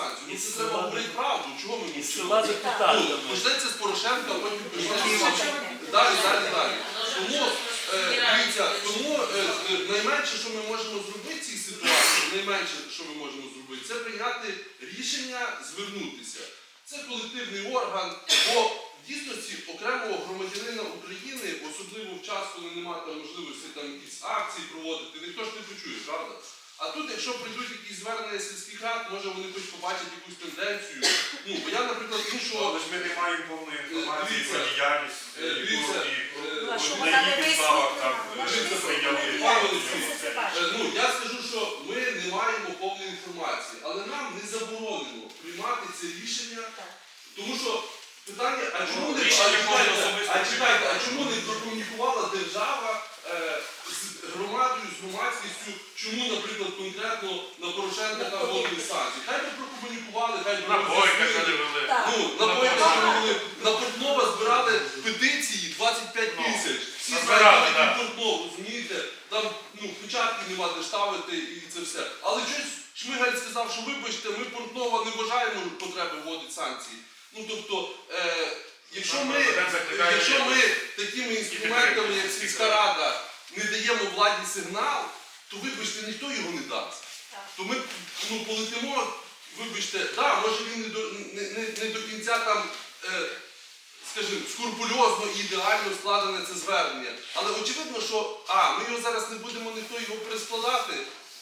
санкцію. Ну це треба говорити правду. Чого мовчимо? села депутати. Ну, почнеться з Порошенка, а потім Києва. Далі, далі, далі. Тому, е, дивіться, тому е, найменше, що ми можемо зробити в цій ситуації, найменше, що ми можемо зробити, це прийняти рішення звернутися. Це колективний орган, бо в дійсності окремого громадянина України, особливо в час, коли немає можливості там якісь акції проводити, ніхто ж не почує, правда? А тут, якщо прийдуть якісь звернення сільських рад, може вони хоч побачать якусь тенденцію. Ну, бо я, наприклад, іншого. Але ж ми не маємо повної інформації Дивіться, про діяльність е, дивіться, і е, Ну, а що на вона не підставах там висвітлена? Вона е, прийняли висвітлена рішення. Це Е, бачимо. Ну, я скажу, що ми не маємо повної інформації, але нам не заборонено приймати це рішення, Так. тому що питання, а чому не Ну, рішення а, можна чекайте, особисто а чекайте, а чому не прокомунікувала держава е, з громадськістю, чому, наприклад, конкретно на Порошенка там вводили санкції? Хай би прокомунікували, хай би На бойка роз'яснили. коли вели. Ну, на Бойка зробили, на Портнова збирали петиції 25 Ну, тисяч. Всі назбирали, знають, да. Портнов, розумієте? Там ну, печатки нема де ставити і це все. Але щось Шмигаль сказав, що вибачте, ми Портнова не вважаємо потреби вводити санкції. Ну тобто, е, якщо ми, президент закликає якщо ми такими інструментами, як сільська рада, не даємо владі сигнал, то вибачте, ніхто його не дасть. То ми ну, полетимо, вибачте, да, може він не до, не, не, не до кінця там, е, скажімо, скрупульозно і ідеально складене це звернення. Але очевидно, що а, ми його зараз не будемо ніхто його перескладати.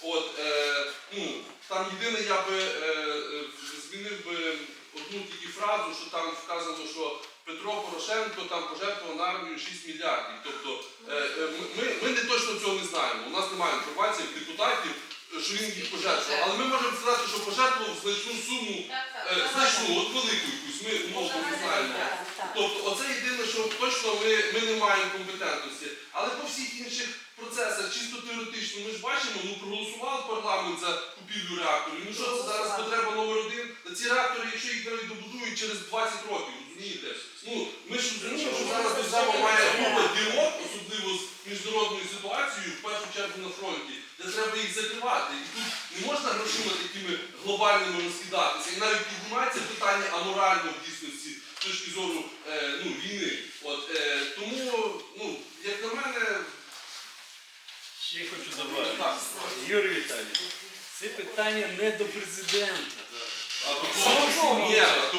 От, е, ну, там єдине, я би е, е, змінив би одну тільки фразу, що там вказано, що Петро Порошенко там пожертвував на армію 6 мільярдів. Тобто е, е, ми, ми, не точно цього не знаємо. У нас немає інформації як депутатів, що він їх пожертвував. Але ми можемо сказати, що пожертвував значну суму, е, значну, от велику якусь, ми умовно не знаємо. Тобто, оце єдине, що точно ми, ми не маємо компетентності. Але по всіх інших процесах, чисто теоретично, ми ж бачимо, ну проголосував парламент за купівлю реакторів. Ну що це зараз потреба номер один? Та ці реактори, якщо їх навіть добудують через 20 років, розумієте? Ну, ми ж розуміємо, що зараз держава має група дірок, особливо з міжнародною ситуацією, в першу чергу на фронті, де треба їх закривати. І тут не можна грошима такими глобальними розкидатися. І навіть піднімається питання аморально в дійсності з точки зору е, ну, війни. От, е, тому, ну, як на мене, Так. Юрій Віталійович, це питання не до президента.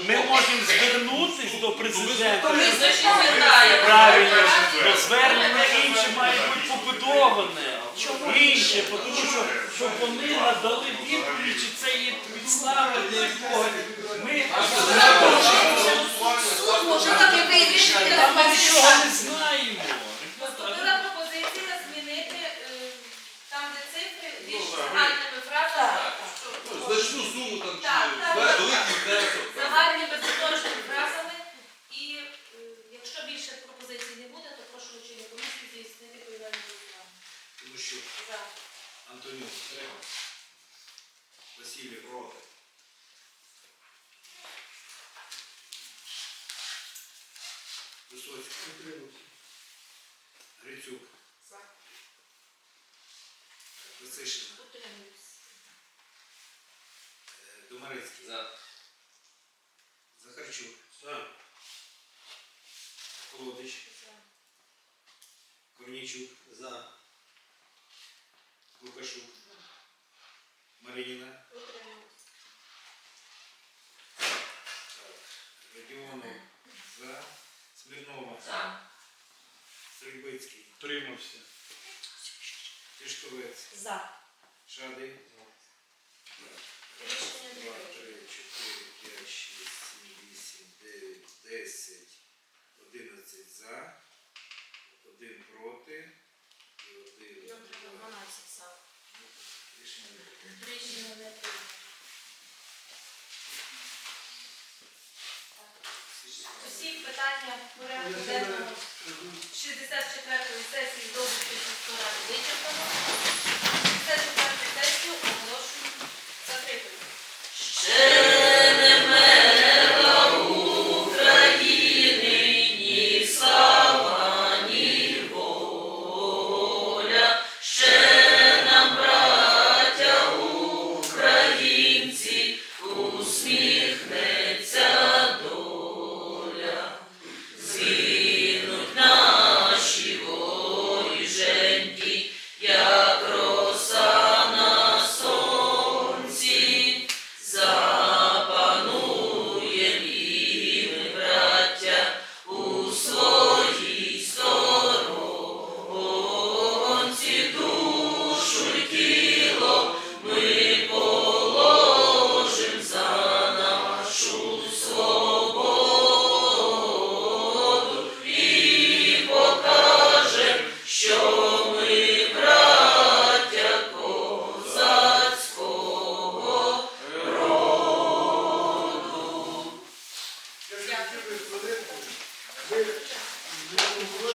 Ми можемо звернутися до президента. Ми Правильно, бо звернення інше має бути побудоване. Інше, тому що щоб вони надали відповідь, чи це є підстави для якогось. Ми Суд може таки вирішити Та нічого не знаємо. Поступила пропозиція змінити е, там, де цифри більш Ну, так, загальними фразами, Так, що Ну, значну суму там чи Так, так, ве- так. великий внесок. там. загальними бездорожними фразами. І е, якщо більше пропозицій не буде, то прошу очільник комісії здійснити відповідальне голосування. Лущук, За. Антонюк, Василій проти. Висоцький. Грицюк. Лисишина. Утримуюсь. Е, Домарецький. Захарчук. Колодич. За. Корнійчук. За. Лукашук. Утримуюсь. Радіонов. За. Смірнова. За. Стрельбицький. Тримався. Тишковець. За. Шадий. Рішення не Два, прийнято. три, чотири, п'ять, шість, сім, вісім, дев'ять, десять, одинадцять за, один проти і один. Нам треба 12 за. Рішення не на. Усі питання порядку денного 64-ї сесії вичерпано.